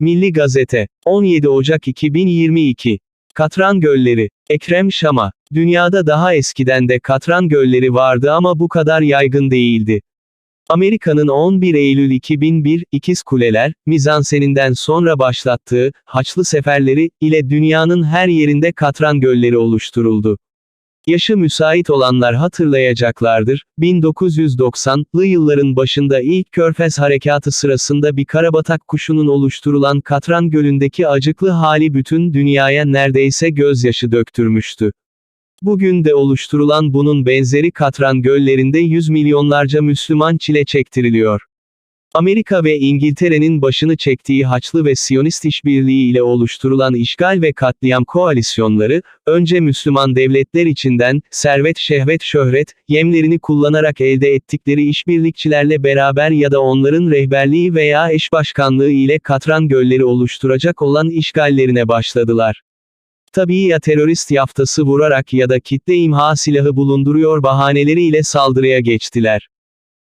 Milli Gazete. 17 Ocak 2022. Katran Gölleri. Ekrem Şama. Dünyada daha eskiden de katran gölleri vardı ama bu kadar yaygın değildi. Amerika'nın 11 Eylül 2001, İkiz Kuleler, mizanseninden sonra başlattığı, Haçlı Seferleri, ile dünyanın her yerinde katran gölleri oluşturuldu. Yaşı müsait olanlar hatırlayacaklardır, 1990'lı yılların başında ilk Körfez Harekatı sırasında bir karabatak kuşunun oluşturulan Katran Gölü'ndeki acıklı hali bütün dünyaya neredeyse gözyaşı döktürmüştü. Bugün de oluşturulan bunun benzeri katran göllerinde yüz milyonlarca Müslüman çile çektiriliyor. Amerika ve İngiltere'nin başını çektiği Haçlı ve Siyonist işbirliği ile oluşturulan işgal ve katliam koalisyonları, önce Müslüman devletler içinden, servet şehvet şöhret, yemlerini kullanarak elde ettikleri işbirlikçilerle beraber ya da onların rehberliği veya eşbaşkanlığı ile katran gölleri oluşturacak olan işgallerine başladılar. Tabii ya terörist yaftası vurarak ya da kitle imha silahı bulunduruyor bahaneleriyle saldırıya geçtiler.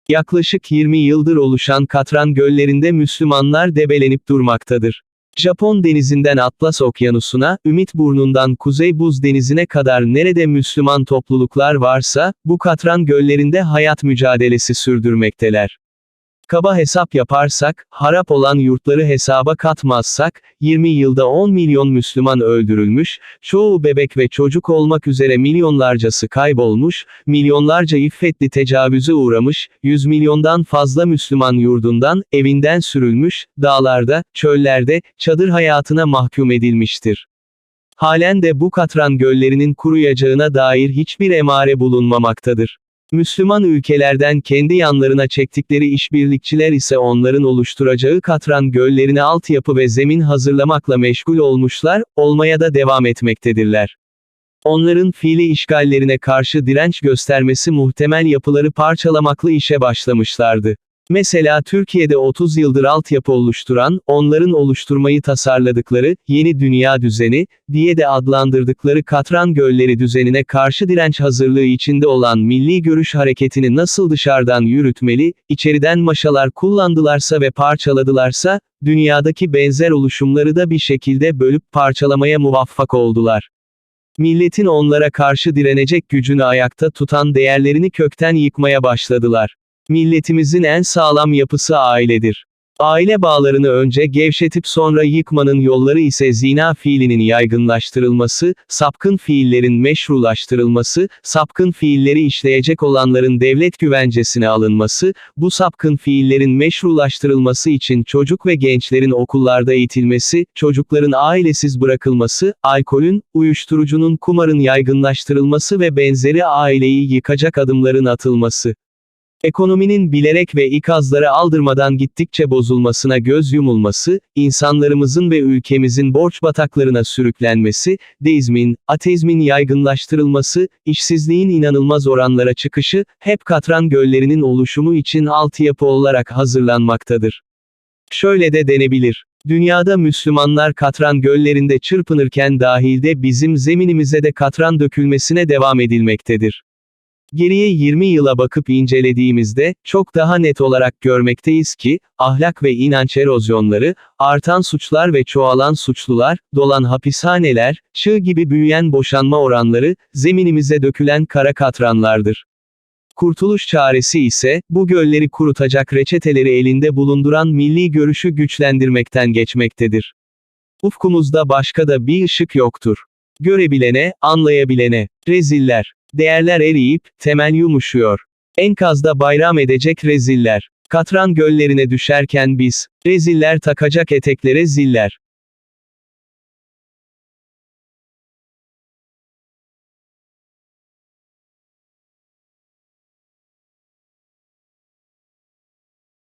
Yaklaşık 20 yıldır oluşan katran göllerinde Müslümanlar debelenip durmaktadır. Japon denizinden Atlas Okyanusu'na, Ümit Burnu'ndan Kuzey Buz Denizi'ne kadar nerede Müslüman topluluklar varsa, bu katran göllerinde hayat mücadelesi sürdürmekteler. Kaba hesap yaparsak, harap olan yurtları hesaba katmazsak, 20 yılda 10 milyon Müslüman öldürülmüş, çoğu bebek ve çocuk olmak üzere milyonlarcası kaybolmuş, milyonlarca iffetli tecavüze uğramış, 100 milyondan fazla Müslüman yurdundan, evinden sürülmüş, dağlarda, çöllerde, çadır hayatına mahkum edilmiştir. Halen de bu katran göllerinin kuruyacağına dair hiçbir emare bulunmamaktadır. Müslüman ülkelerden kendi yanlarına çektikleri işbirlikçiler ise onların oluşturacağı katran göllerine altyapı ve zemin hazırlamakla meşgul olmuşlar, olmaya da devam etmektedirler. Onların fiili işgallerine karşı direnç göstermesi muhtemel yapıları parçalamaklı işe başlamışlardı. Mesela Türkiye'de 30 yıldır altyapı oluşturan, onların oluşturmayı tasarladıkları, yeni dünya düzeni, diye de adlandırdıkları katran gölleri düzenine karşı direnç hazırlığı içinde olan milli görüş hareketini nasıl dışarıdan yürütmeli, içeriden maşalar kullandılarsa ve parçaladılarsa, dünyadaki benzer oluşumları da bir şekilde bölüp parçalamaya muvaffak oldular. Milletin onlara karşı direnecek gücünü ayakta tutan değerlerini kökten yıkmaya başladılar. Milletimizin en sağlam yapısı ailedir. Aile bağlarını önce gevşetip sonra yıkmanın yolları ise zina fiilinin yaygınlaştırılması, sapkın fiillerin meşrulaştırılması, sapkın fiilleri işleyecek olanların devlet güvencesine alınması, bu sapkın fiillerin meşrulaştırılması için çocuk ve gençlerin okullarda eğitilmesi, çocukların ailesiz bırakılması, alkolün, uyuşturucunun kumarın yaygınlaştırılması ve benzeri aileyi yıkacak adımların atılması. Ekonominin bilerek ve ikazları aldırmadan gittikçe bozulmasına göz yumulması, insanlarımızın ve ülkemizin borç bataklarına sürüklenmesi, deizmin, ateizmin yaygınlaştırılması, işsizliğin inanılmaz oranlara çıkışı, hep katran göllerinin oluşumu için altyapı olarak hazırlanmaktadır. Şöyle de denebilir. Dünyada Müslümanlar katran göllerinde çırpınırken dahilde bizim zeminimize de katran dökülmesine devam edilmektedir. Geriye 20 yıla bakıp incelediğimizde, çok daha net olarak görmekteyiz ki, ahlak ve inanç erozyonları, artan suçlar ve çoğalan suçlular, dolan hapishaneler, çığ gibi büyüyen boşanma oranları, zeminimize dökülen kara katranlardır. Kurtuluş çaresi ise, bu gölleri kurutacak reçeteleri elinde bulunduran milli görüşü güçlendirmekten geçmektedir. Ufkumuzda başka da bir ışık yoktur. Görebilene, anlayabilene, reziller. Değerler eriyip, temel yumuşuyor. Enkazda bayram edecek reziller. Katran göllerine düşerken biz, reziller takacak eteklere ziller.